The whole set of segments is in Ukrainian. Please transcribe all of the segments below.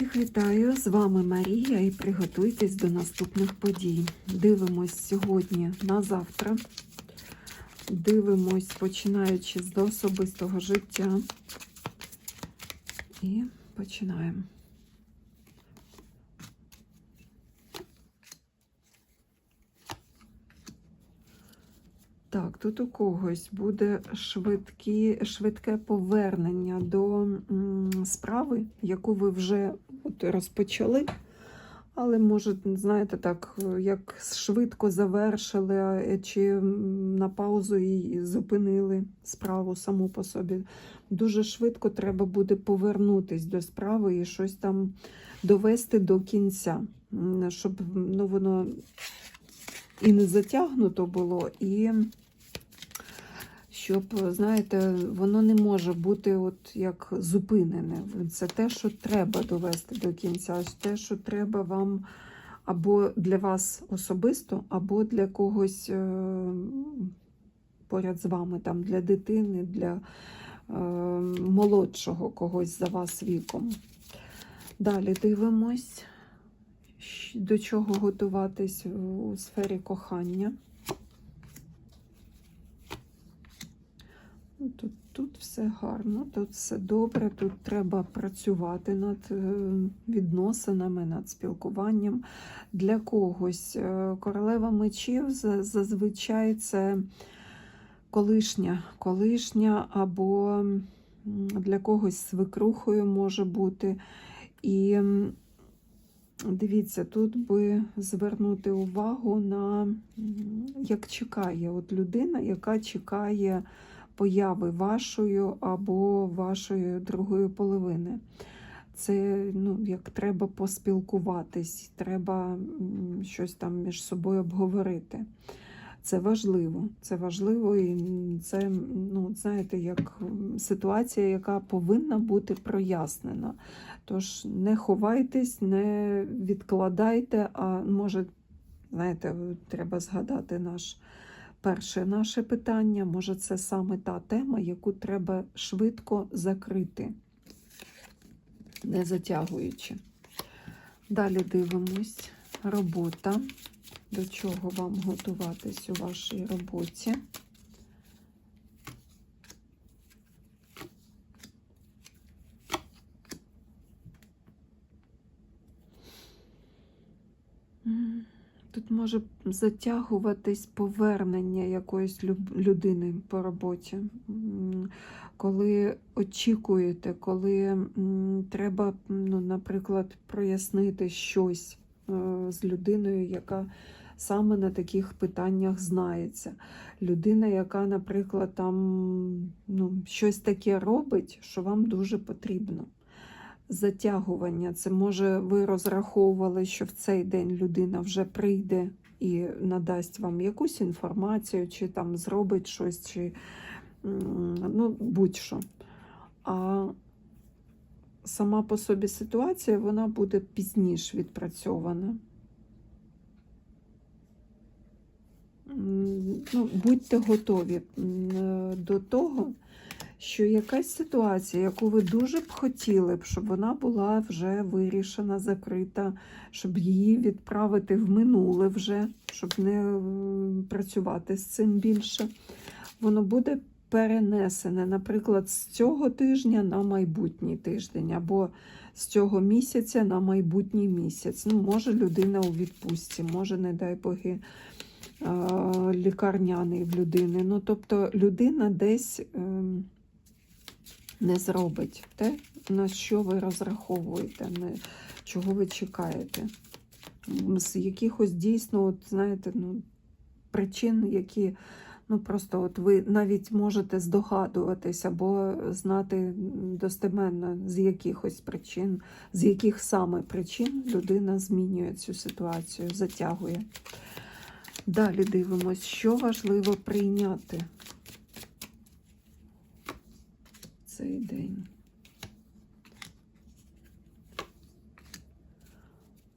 Всіх вітаю! З вами Марія і приготуйтесь до наступних подій. Дивимось сьогодні на завтра. Дивимось, починаючи з особистого життя. І починаємо. Так, тут у когось буде швидкі, швидке повернення до м, справи, яку ви вже от розпочали. Але, може, знаєте, так, як швидко завершили, чи на паузу і зупинили справу саму по собі. Дуже швидко треба буде повернутись до справи і щось там довести до кінця, щоб ну, воно і не затягнуто було, і щоб, знаєте, воно не може бути от як зупинене. Це те, що треба довести до кінця, те, що треба вам або для вас особисто, або для когось е, поряд з вами, там, для дитини, для е, молодшого когось за вас віком. Далі дивимось, до чого готуватись у сфері кохання. Тут, тут все гарно, тут все добре, тут треба працювати над е, відносинами, над спілкуванням. Для когось е, королева мечів зазвичай це колишня, колишня або для когось свекрухою може бути. І дивіться, тут би звернути увагу на як чекає от людина, яка чекає появи вашої або вашої другої половини. Це ну, як треба поспілкуватись, треба щось там між собою обговорити. Це важливо. Це важливо, і це, ну, знаєте, як ситуація, яка повинна бути прояснена. Тож не ховайтесь, не відкладайте, а може, знаєте, треба згадати наш перше наше питання. Може, це саме та тема, яку треба швидко закрити, не затягуючи. Далі дивимось. Робота. До чого вам готуватись у вашій роботі? М, Тут може затягуватись повернення якоїсь людини по роботі. Коли очікуєте, коли треба, ну, наприклад, прояснити щось е, з людиною, яка саме на таких питаннях знається. Людина, яка, наприклад, там ну, щось таке робить, що вам дуже потрібно. Затягування. Це може ви розраховували, що в цей день людина вже прийде і надасть вам якусь інформацію, чи там зробить щось, чи ну, будь-що. А сама по собі ситуація вона буде пізніше відпрацьована. Ну, будьте готові до того, що якась ситуація, яку ви дуже б хотіли б, щоб вона була вже вирішена, закрита, щоб її відправити в минуле вже, щоб не працювати з цим більше, воно буде перенесене, наприклад, з цього тижня на майбутній тиждень, або з цього місяця на майбутній місяць. Ну, може, людина у відпустці, може, не дай боги, е, лікарняний в людини. Ну, тобто людина десь. ем, не зробить те, на що ви розраховуєте, чого ви чекаєте. З якихось дійсно, от, знаєте, ну, причин, які ну, просто от ви навіть можете здогадуватись або знати достеменно, з якихось причин, з яких саме причин людина змінює цю ситуацію, затягує. Далі дивимось, що важливо прийняти цей день.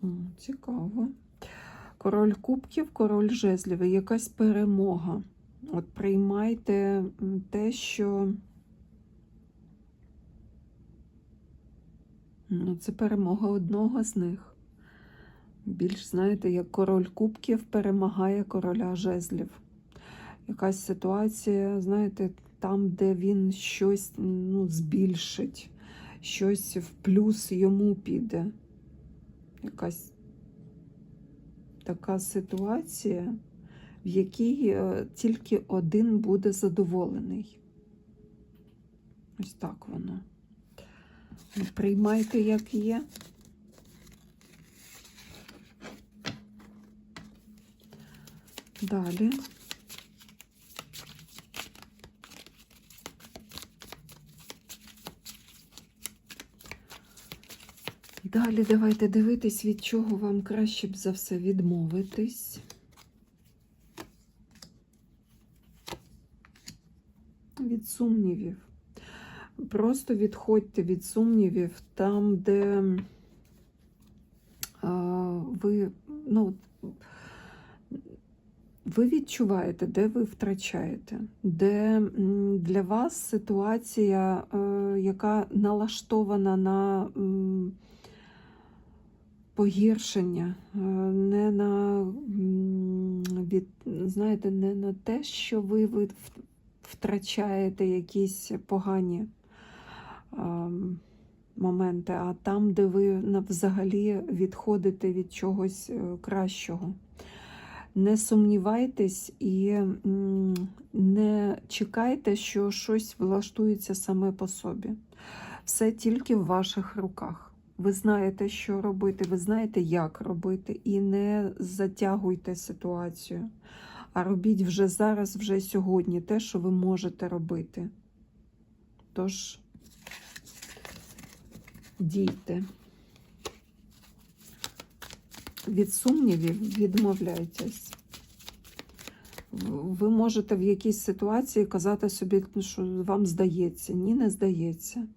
О, цікаво. Король кубків, король жезлів, якась перемога. От приймайте те, що Ну, це перемога одного з них. Більш, знаєте, як король кубків перемагає короля жезлів. Якась ситуація, знаєте, там, де він щось ну, збільшить, щось в плюс йому піде. Якась така ситуація, в якій е, тільки один буде задоволений. Ось так воно. Ну, Приймайте, як є. Далі. Далі давайте дивитись, від чого вам краще б за все відмовитись. Від сумнівів. Просто відходьте від сумнівів там, де ви, ну, ви відчуваєте, де ви втрачаєте, де для вас ситуація, е, яка налаштована на погіршення, е, не на від, знаєте, не на те, що ви, втрачаєте якісь погані ем, моменти, а там, де ви взагалі відходите від чогось е, кращого. Не сумнівайтесь і не чекайте, що щось влаштується саме по собі. Все тільки в ваших руках. Ви знаєте, що робити, ви знаєте, як робити, і не затягуйте ситуацію, а робіть вже зараз, вже сьогодні те, що ви можете робити. Тож, дійте. Від сумнівів відмовляйтесь. Ви можете в якійсь ситуації казати собі, ну, що вам здається. Ні, не здається.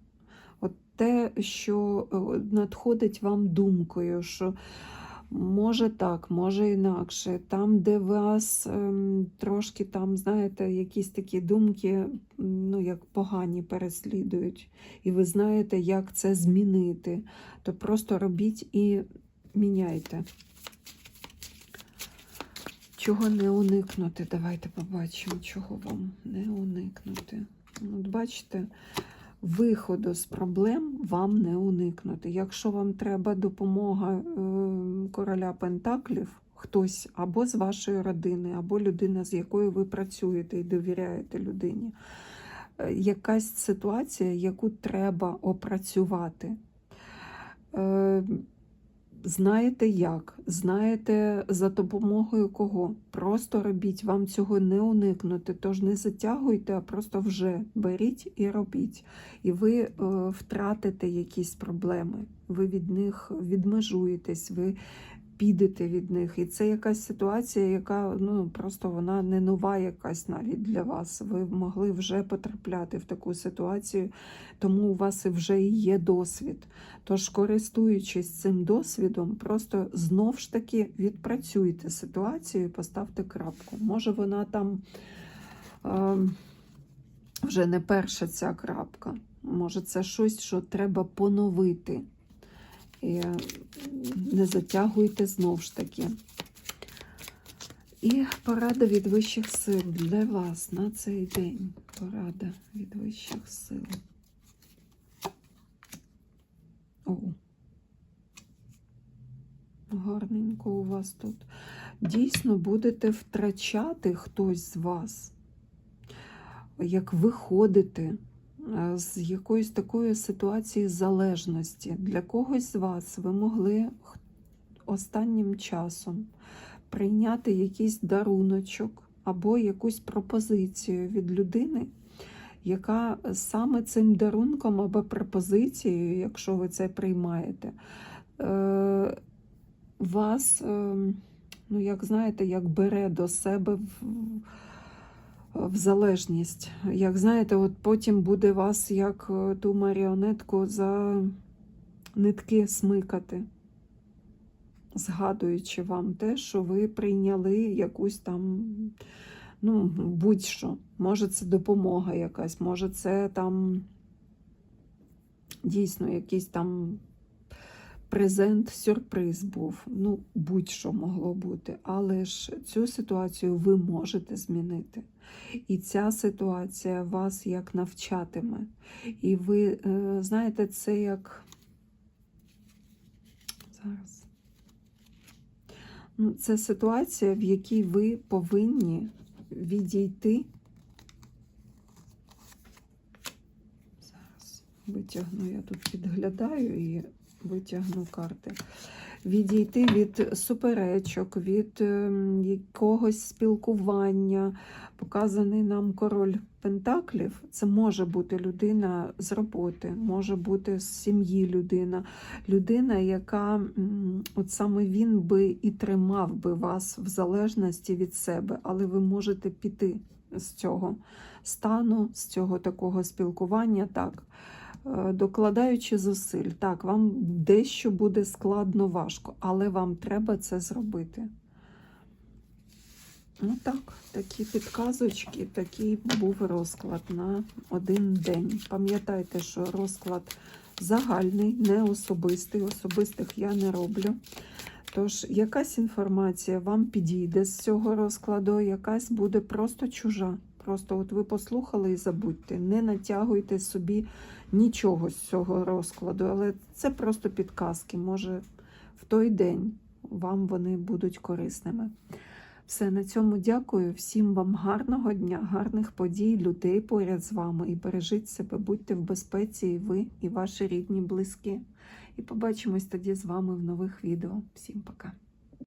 Те, що е, надходить вам думкою, що може так, може інакше. Там, де вас ем, трошки там, знаєте, якісь такі думки, ну, як погані переслідують, і ви знаєте, як це змінити, то просто робіть і міняйте. Чого не уникнути? Давайте побачимо, чого вам не уникнути. От бачите, виходу з проблем вам не уникнути. Якщо вам треба допомога е, короля Пентаклів, хтось або з вашої родини, або людина, з якою ви працюєте і довіряєте людині, е, якась ситуація, яку треба опрацювати. Знаєте як, знаєте за допомогою кого. Просто робіть, вам цього не уникнути. Тож не затягуйте, а просто вже беріть і робіть. І ви е, втратите якісь проблеми, ви від них відмежуєтесь, ви підете від них. І це якась ситуація, яка ну, просто вона не нова якась навіть для вас. Ви могли вже потрапляти в таку ситуацію, тому у вас вже є досвід. Тож, користуючись цим досвідом, просто знов ж таки відпрацюйте ситуацію і поставте крапку. Може, вона там е, вже не перша ця крапка. Може, це щось, що треба поновити. Е, не затягуйте знов ж таки. І порада від вищих сил для вас на цей день. Порада від вищих сил. О. Гарненько у вас тут. Дійсно, будете втрачати хтось з вас, як виходити з якоїсь такої ситуації залежності. Для когось з вас ви могли останнім часом прийняти якийсь даруночок або якусь пропозицію від людини, яка саме цим дарунком або пропозицією, якщо ви це приймаєте, е, вас, е, ну як знаєте, як бере до себе в, в залежність. Як знаєте, от потім буде вас як е, ту маріонетку за нитки смикати, згадуючи вам те, що ви прийняли якусь там, ну, будь-що. Може, це допомога якась, може, це там дійсно якісь там презент, сюрприз був. Ну, будь-що могло бути. Але ж цю ситуацію ви можете змінити. І ця ситуація вас як навчатиме. І ви е, знаєте, це як. Зараз. Ну, це ситуація, в якій ви повинні відійти. Зараз витягну, я тут підглядаю і витягну карти. Відійти від суперечок, від ем, якогось спілкування. Показаний нам король Пентаклів. Це може бути людина з роботи, може бути з сім'ї людина, людина, яка от саме він би і тримав би вас в залежності від себе, але ви можете піти з цього стану, з цього такого спілкування. так. Е, Докладаючи зусиль, так, вам дещо буде складно, важко, але вам треба це зробити. Ну так, такі підказочки, такий був розклад на один день. Пам'ятайте, що розклад загальний, не особистий. Особистих я не роблю. Тож, якась інформація вам підійде з цього розкладу, якась буде просто чужа. Просто от ви послухали і забудьте. Не натягуйте собі нічого з цього розкладу, але це просто підказки. Може, в той день вам вони будуть корисними. Все, на цьому дякую. Всім вам гарного дня, гарних подій, людей поряд з вами. І бережіть себе, будьте в безпеці, і ви, і ваші рідні, близькі. І побачимось тоді з вами в нових відео. Всім пока!